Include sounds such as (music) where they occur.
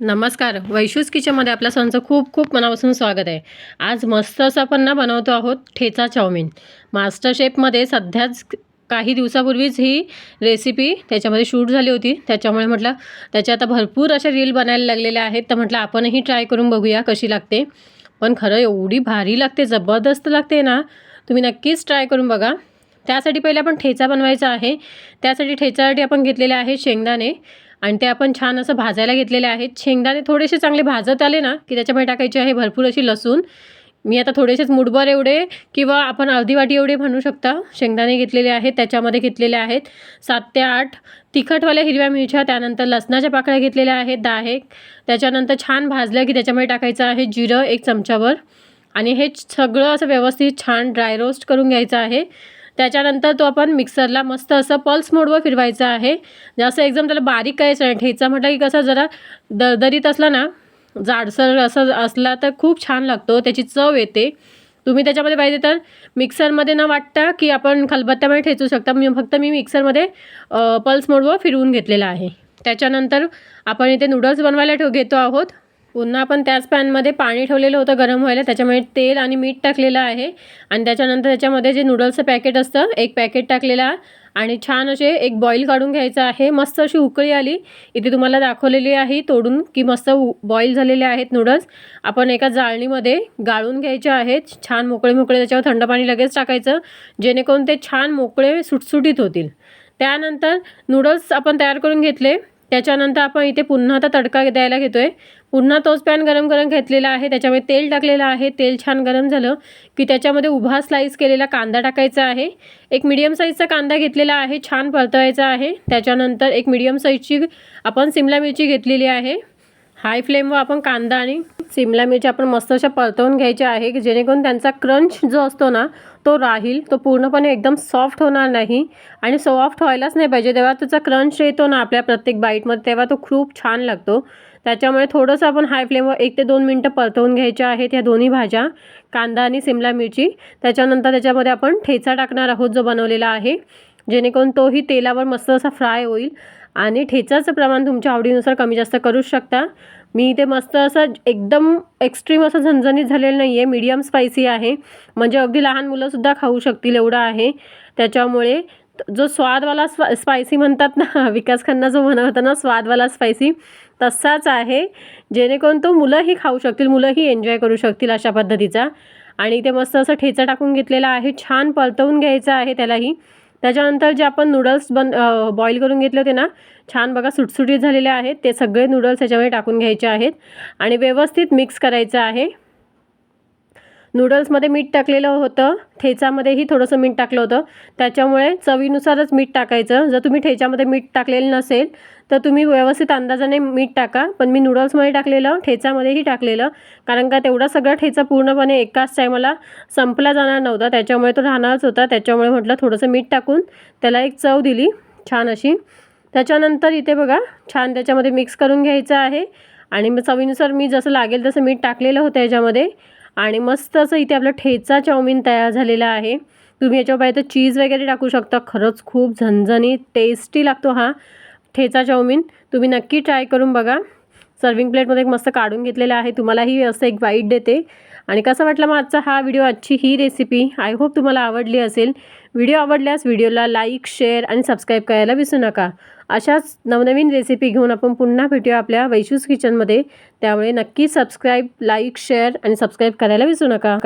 नमस्कार. वैशूज किचनमध्ये आपल्या सणचं खूप खूप मनापासून स्वागत आहे. आज मस्त असं आपण ना बनवतो आहोत ठेचा चाऊमिन. मास्टर शेफमध्ये सध्याच काही दिवसापूर्वीच ही रेसिपी त्याच्यामध्ये शूट झाली होती. त्याच्यामुळे म्हटलं त्याच्या आता भरपूर अशा रील बनायला लागलेल्या आहेत. तर म्हटलं आपणही ट्राय करून बघूया कशी लागते. पण खरं एवढी भारी लागते जबरदस्त लागते ना. तुम्ही नक्कीच ट्राय करून बघा. त्यासाठी पहिले आपण ठेचा बनवायचा आहे. त्यासाठी ठेचासाठी आपण घेतलेले आहे शेंगदाणे. आणि ते आपण छान असं भाजायला घेतलेले आहेत. शेंगदाणे थोडेसे चांगले भाजत आले ना की त्याच्यामध्ये टाकायचे आहे भरपूर अशी लसूण. मी आता थोडेसेच मुठभर एवढे किंवा आपण अर्धी वाटी एवढे म्हणू शकता. शेंगदाणे घेतलेले आहेत त्याच्यामध्ये घेतलेले आहेत. सात ते आठ तिखटवाल्या हिरव्या मिरच्या त्यानंतर लसणाच्या पाकळ्या घेतलेल्या आहेत दहा एक. त्याच्यानंतर छान भाजल्या की त्याच्यामध्ये टाकायचं आहे जिरं एक चमच्यावर आणि हे सगळं असं व्यवस्थित छान ड्राय रोस्ट करून घ्यायचं आहे. त्याच्यानंतर तो आपण मिक्सरला मस्त असं पल्स मोडवर फिरवायचा आहे. जास्त एकदम त्याला बारीक करायचं नाही. ठेचा म्हटलं की कसं जरा दरदरीत असला ना जाडसर असं असला तर खूप छान लागतो. त्याची चव येते. तुम्ही त्याच्यामध्ये पाहिजे तर मिक्सरमध्ये न वाटता की आपण खलबत्त्यामध्ये ठेचू शकता. मी फक्त मी मिक्सरमध्ये पल्स मोडवर फिरवून घेतलेला आहे. त्याच्यानंतर आपण इथे नूडल्स बनवायला ठेव घेतो आहोत. पुन्हा आपण त्याच पॅनमध्ये पाणी ठेवलेलं होतं गरम व्हायला त्याच्यामध्ये तेल आणि मीठ टाकलेलं आहे. आणि त्याच्यानंतर त्याच्यामध्ये जे नूडल्सचं पॅकेट असतं एक पॅकेट टाकलेलं आणि छान असे एक बॉईल काढून घ्यायचं आहे. मस्त अशी उकळी आली. इथे तुम्हाला दाखवलेली आहे तोडून की मस्त बॉईल झालेले आहेत नूडल्स. आपण एका जाळणीमध्ये गाळून घ्यायचे आहेत. छान मोकळे मोकळे त्याच्यावर थंड पाणी लगेच टाकायचं जेणेकरून ते छान मोकळे सुटसुटीत होतील. त्यानंतर नूडल्स आपण तयार करून घेतले. त्याच्यानंतर आपण इथे पुन्हा आता तडका द्यायला घेतो आहे पुन्हा तोच पॅन गरम गरम घेतलेला आहे. त्याच्यामध्ये तेल टाकलेलं आहे. तेल छान गरम झालं की त्याच्यामध्ये उभा स्लाईस केलेला कांदा टाकायचा आहे. एक मिडियम साईजचा कांदा घेतलेला आहे. छान परतवायचा आहे. त्याच्यानंतर एक मिडियम साईजची आपण सिमला मिरची घेतलेली आहे. हाय फ्लेमवर आपण कांदा आणि सिमला मिरची आपण मस्त अशा परतवून घ्यायच्या आहे की जेणेकरून त्यांचा क्रंच जो असतो ना तो राहील तो पूर्णपणे एकदम सॉफ्ट होणार नाही आणि सॉफ्ट व्हायलाच नाही पाहिजे. तेव्हा त्याचा क्रंच येतो ना आपल्या प्रत्येक बाईटमध्ये तेव्हा तो खूप छान लागतो. त्याच्यामुळे थोडंसं आपण हाय फ्लेमवर एक ते दोन मिनटं परतवून घ्यायच्या आहेत ह्या दोन्ही भाज्या कांदा आणि सिमला मिरची. त्याच्यानंतर त्याच्यामध्ये आपण ठेचा टाकणार आहोत जो बनवलेला आहे जेणेकरून तोही तेलावर मस्त असा फ्राय होईल. आणि ठेचाचं प्रमाण तुमच्या आवडीनुसार कमी जास्त करू शकता. मी इथे मस्त असं एकदम एक्स्ट्रीम असं झणझणीत झालेलं नाही आहे मीडियम स्पायसी आहे. म्हणजे अगदी लहान मुलंसुद्धा खाऊ शकतील एवढं आहे. त्याच्यामुळे जो स्वादवाला स्पा स्पायसी म्हणतात ना (laughs) विकास खन्ना जो म्हणत ना स्वादवाला स्पायसी तसाच आहे. जेणेकरून तो मुलंही खाऊ शकतील मुलंही एन्जॉय करू शकतील अशा पद्धतीचा. आणि ते मस्त असं ठेचा टाकून घेतलेला आहे. छान परतवून घ्यायचं आहे त्यालाही. त्याच्यानंतर जे आपण नूडल्स बन बॉईल करून घेतले होते ना छान बघा सुटसुटीत झालेले आहेत. ते सगळे नूडल्स याच्यामध्ये टाकून घ्यायचे आहेत आणि व्यवस्थित मिक्स करायचं आहे. नूडल्समध्ये मीठ टाकलेलं होतं. ठेचामध्येही थोडंसं मीठ टाकलं होतं. त्याच्यामुळे चवीनुसारच मीठ टाकायचं. जर तुम्ही ठेच्यामध्ये मीठ टाकलेलं नसेल तर तुम्ही व्यवस्थित अंदाजाने मीठ टाका. पण मी नूडल्समध्ये टाकलेलं ठेचामध्येही टाकलेलं. कारण का तेवढा सगळा ठेचा पूर्णपणे एकाच टायमाला संपला जाणार नव्हता. त्याच्यामुळे तो राहणारच होता. त्याच्यामुळे म्हटलं थोडंसं मीठ टाकून त्याला एक चव दिली छान अशी. त्याच्यानंतर इथे बघा छान त्याच्यामध्ये मिक्स करून घ्यायचं आहे. आणि मग चवीनुसार मी जसं लागेल तसं मीठ टाकलेलं होतं याच्यामध्ये. आणि मस्त असं इथे आपलं ठेचा चाऊमिन तयार झालेला आहे. तुम्ही याच्यावर पाहिजे तर चीज वगैरे टाकू शकता. खरंच खूप झणझणीत टेस्टी लागतो हा ठेचा चाऊमिन. तुम्ही नक्की ट्राय करून बघा. सर्विंग प्लेटमध्ये एक मस्त काढून घेतलेलं आहे. तुम्हालाही असं एक वाईट देते. आणि कसं वाटलं मग आजचा हा व्हिडिओ? आजची ही रेसिपी आय होप तुम्हाला आवडली असेल. व्हिडिओ आवडल्यास व्हिडिओला लाईक शेअर आणि सबस्क्राईब करायला विसरू नका. अशाच नवनवीन रेसिपी घेऊन आपण पुन्हा भेटूया आपल्या वैशूस किचनमध्ये त्यामुळे नक्की सबस्क्राईब लाईक शेअर आणि सबस्क्राईब करायला विसरू नका.